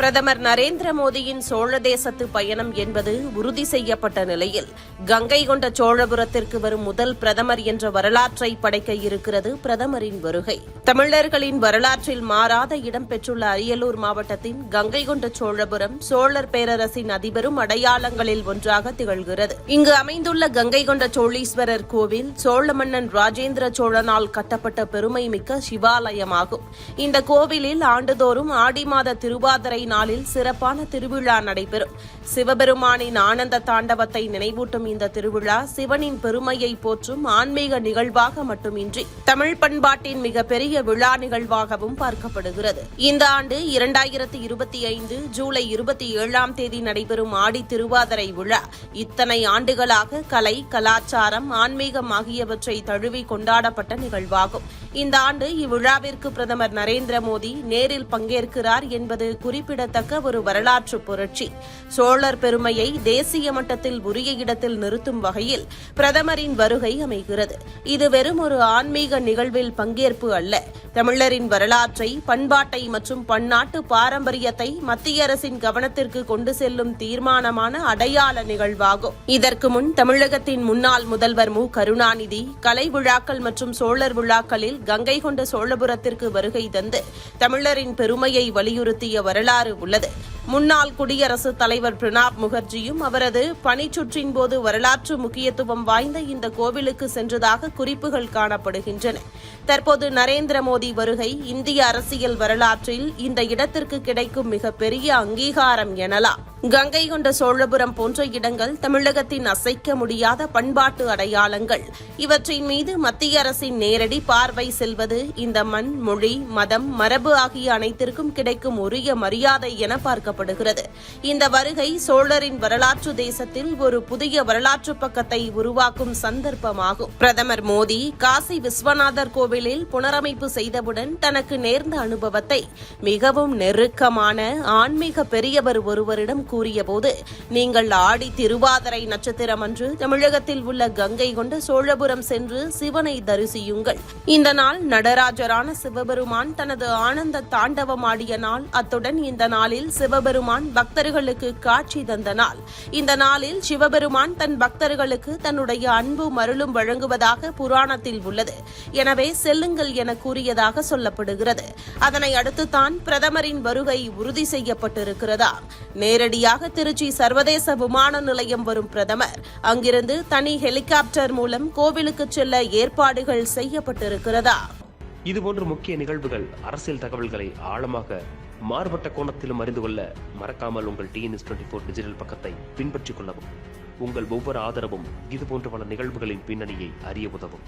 பிரதமர் நரேந்திர மோடியின் சோழ தேசத்து பயணம் என்பது உறுதி செய்யப்பட்ட நிலையில் கங்கை கொண்ட சோழபுரத்திற்கு வரும் முதல் பிரதமர் என்ற வரலாற்றை படைக்க இருக்கிறது பிரதமரின் வருகை. தமிழர்களின் வரலாற்றில் மாறாத இடம் பெற்றுள்ள அரியலூர் மாவட்டத்தின் கங்கை கொண்ட சோழபுரம் சோழர் பேரரசின் அதிபரும் அடையாளங்களில் ஒன்றாக திகழ்கிறது. இங்கு அமைந்துள்ள கங்கை கொண்ட சோழீஸ்வரர் கோவில் சோழ மன்னன் ராஜேந்திர சோழனால் கட்டப்பட்ட பெருமை மிக்க சிவாலயமாகும். இந்த கோவிலில் ஆண்டுதோறும் ஆடி மாத திருவாதிரை நாளில் சிறப்பான திருவிழா நடைபெறும். சிவபெருமானின் ஆனந்த தாண்டவத்தை நினைவூட்டும் இந்த திருவிழா சிவனின் பெருமையை போற்றும் ஆன்மீக நிகழ்வாக மட்டுமின்றி தமிழ் பண்பாட்டின் மிகப்பெரிய விழா நிகழ்வாகவும் பார்க்கப்படுகிறது. இந்த ஆண்டு இரண்டாயிரத்தி இருபத்தி ஐந்து ஜூலை இருபத்தி ஏழாம் தேதி நடைபெறும் ஆடி திருவாதிரை விழா. இத்தனை ஆண்டுகளாக கலை கலாச்சாரம் ஆன்மீகம் ஆகியவற்றை தழுவி கொண்டாடப்பட்ட நிகழ்வாகும். இந்த ஆண்டு இவ்விழாவிற்கு பிரதமர் நரேந்திர மோடி நேரில் பங்கேற்கிறார் என்பது குறிப்பிடத்தக்க ஒரு வரலாற்று புரட்சி. சோழர் பெருமையை தேசிய மட்டத்தில் உரிய இடத்தில் நிறுத்தும் வகையில் பிரதமரின் வருகை அமைகிறது. இது வெறும் ஒரு ஆன்மீக நிகழ்வில் பங்கேற்பு அல்ல. தமிழரின் வரலாற்றை பண்பாட்டை மற்றும் பன்னாட்டு பாரம்பரியத்தை மத்திய அரசின் கவனத்திற்கு கொண்டு செல்லும் தீர்மானமான அடையாள நிகழ்வாகும். இதற்கு முன் தமிழகத்தின் முன்னாள் முதல்வர் மு. கருணாநிதி கலை விழாக்கள் மற்றும் சோழர் விழாக்களில் கங்கை கொண்ட சோழபுரத்திற்கு வருகை தந்து தமிழரின் பெருமையை வலியுறுத்திய வரலாறு உள்ளது. முன்னாள் குடியரசுத் தலைவர் பிரணாப் முகர்ஜியும் அவரது பணிச்சுற்றின் போது வரலாற்று முக்கியத்துவம் வாய்ந்த இந்த கோவிலுக்கு சென்றதாக குறிப்புகள் காணப்படுகின்றன. தற்போது நரேந்திர மோடி வருகை இந்திய அரசியல் வரலாற்றில் இந்த இடத்திற்கு கிடைக்கும் மிகப்பெரிய அங்கீகாரம் எனலாம். கங்கை கொண்ட சோழபுரம் போன்ற இடங்கள் தமிழகத்தின் அசைக்க முடியாத பண்பாட்டு அடையாளங்கள். இவற்றின் மீது மத்திய அரசின் நேரடி பார்வை செல்வது இந்த மண் மொழி மதம் மரபு ஆகிய அனைத்திற்கும் கிடைக்கும் உரிய மரியாதை என பார்க்கப்படுகிறது. இந்த வருகை சோழரின் வரலாற்று தேசத்தில் ஒரு புதிய வரலாற்று பக்கத்தை உருவாக்கும் சந்தர்ப்பமாகும். பிரதமர் மோடி காசி விஸ்வநாதர் கோவிலில் புனரமைப்பு செய்தவுடன் தனக்கு நேர்ந்த அனுபவத்தை மிகவும் நெருக்கமான ஆன்மீக பெரியவர் ஒருவரிடம் கூறியபோது நீங்கள் ஆடி திருவாதிரை நட்சத்திரம் அன்று தமிழகத்தில் உள்ள கங்கை கொண்ட சோழபுரம் சென்று சிவனை தரிசியுங்கள். இந்த நாள் நடராஜரான சிவபெருமான் தனது ஆனந்த தாண்டவம் ஆடிய நாள். அத்துடன் இந்த நாளில் சிவபெருமான் பக்தர்களுக்கு காட்சி தந்த நாள். இந்த நாளில் சிவபெருமான் தன் பக்தர்களுக்கு தன்னுடைய அன்பு மருளும் வழங்குவதாக புராணத்தில் உள்ளது. எனவே செல்லுங்கள் என கூறியதாக சொல்லப்படுகிறது. அதனை அடுத்துதான் பிரதமரின் வருகை உறுதி செய்யப்பட்டிருக்கிறதா? நேரடி நேரடியாக திருச்சி சர்வதேச விமான நிலையம் வரும் பிரதமர். அங்கிருந்து தனி ஹெலிகாப்டர் மூலம் கோவிலுக்கு செல்ல ஏற்பாடுகள் செய்யப்பட்டிருக்கிறதா? இதுபோன்ற முக்கிய நிகழ்வுகள் அரசியல் தகவல்களை ஆழமாக மாறுபட்ட கோணத்திலும் அறிந்து கொள்ள மறக்காமல் உங்கள் டிஎன்எஸ் டுவெண்ட்டி ஃபோர் டிஜிட்டல் பக்கத்தை பின்பற்றிக் கொள்ளவும். உங்கள் ஒவ்வொரு ஆதரவும் இதுபோன்ற பல நிகழ்வுகளின் பின்னணியை அறிய உதவும்.